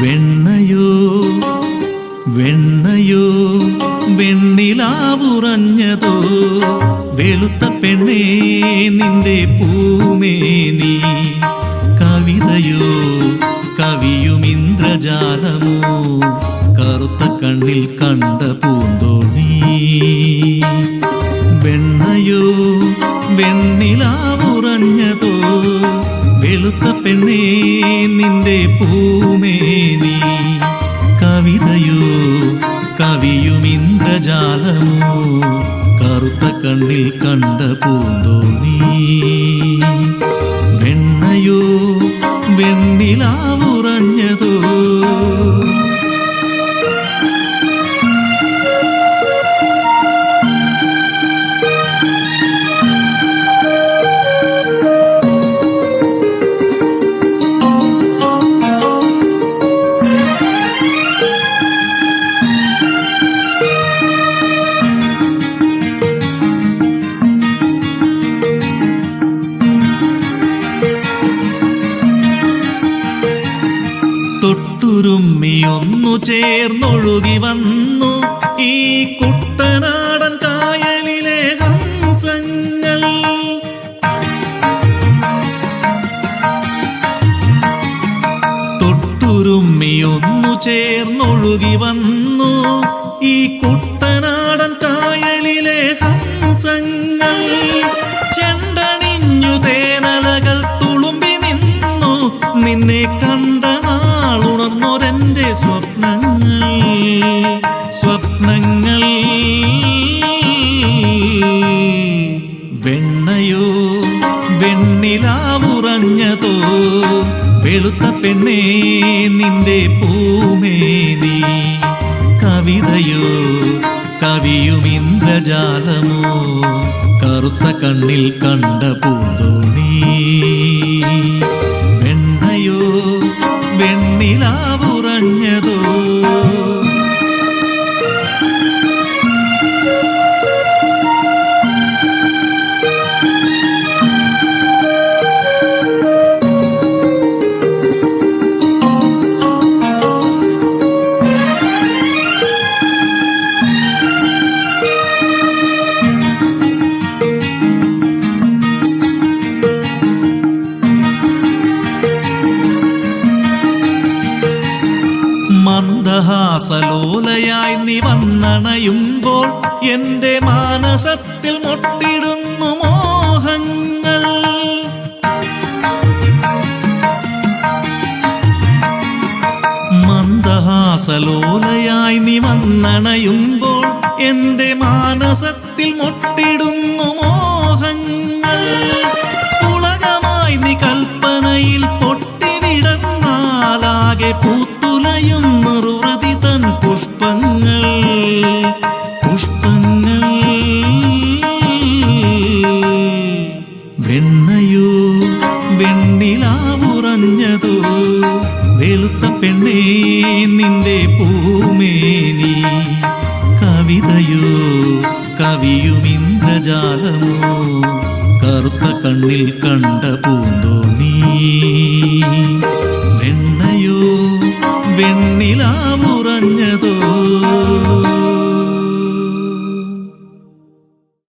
വെണ്ണയോ വെണ്ണയോ വെണ്ണിലാവുറഞ്ഞതോ വെളുത്ത പെണ്ണേ നിന്റെ പൂമേനി കവിതയോ കവിയും ഇന്ദ്രജാലമോ കറുത്ത കണ്ണിൽ കണ്ട പൂന്തോണി. വെണ്ണയോ വെണ്ണിലാവുറഞ്ഞതോ വെളുത്ത പെണ്ണേ നിന്റെ പൂമേനി കവിതയോ കവിയും ഇന്ദ്രജാലമോ കറുത്ത കണ്ണിൽ കണ്ട പൂന്തോണി വെണ്ണയോ വെണ്ണിലാവുറഞ്ഞതോ തൊട്ടുരുമ്മി ഒന്നു ചേർന്നൊഴുകി വന്നു. ഈ കുട്ടനാടൻ കായലിലെ ഹംസങ്ങൾ. തൊട്ടുരുമ്മിയൊന്നു ചേർന്നൊഴുകി വന്നു. ഈ കുട്ടനാടൻ സ്വപ്നങ്ങൾ വെണ്ണയോ വെണ്ണിലാവുറഞ്ഞതോ വെളുത്ത പെണ്ണേ നിന്റെ പൂമേനി കവിതയോ കവിയും ഇന്ദ്രജാലമോ? കറുത്ത കണ്ണിൽ കണ്ട പൂന്തോണി. മന്ദഹാസലോലയായി നീ വന്നണയുമ്പോൾ എന്റെ മാനസത്തിൽ മുട്ടിടുന്നു മോഹങ്ങൾ. മന്ദഹാസലോലയായി നീ വന്നണയുമ്പോൾ എന്റെ മാനസത്തിൽ മുട്ടിടുന്നു മോഹങ്ങൾ. ഉളകമായി നീ കൽപ്പനയിൽ പൊട്ടിവിടന്നാലാകെ പൂത്തുലയും വെണ്ണിലാവുറഞ്ഞതോ വെളുത്ത പെണ്ണേ നിന്റെ പൂമേനി കവിതയോ കവിയും ഇന്ദ്രജാലമോ കറുത്ത കണ്ണിൽ കണ്ട പൂന്തോ നീ. വെണ്ണയോ വെണ്ണിലാവുറഞ്ഞതോ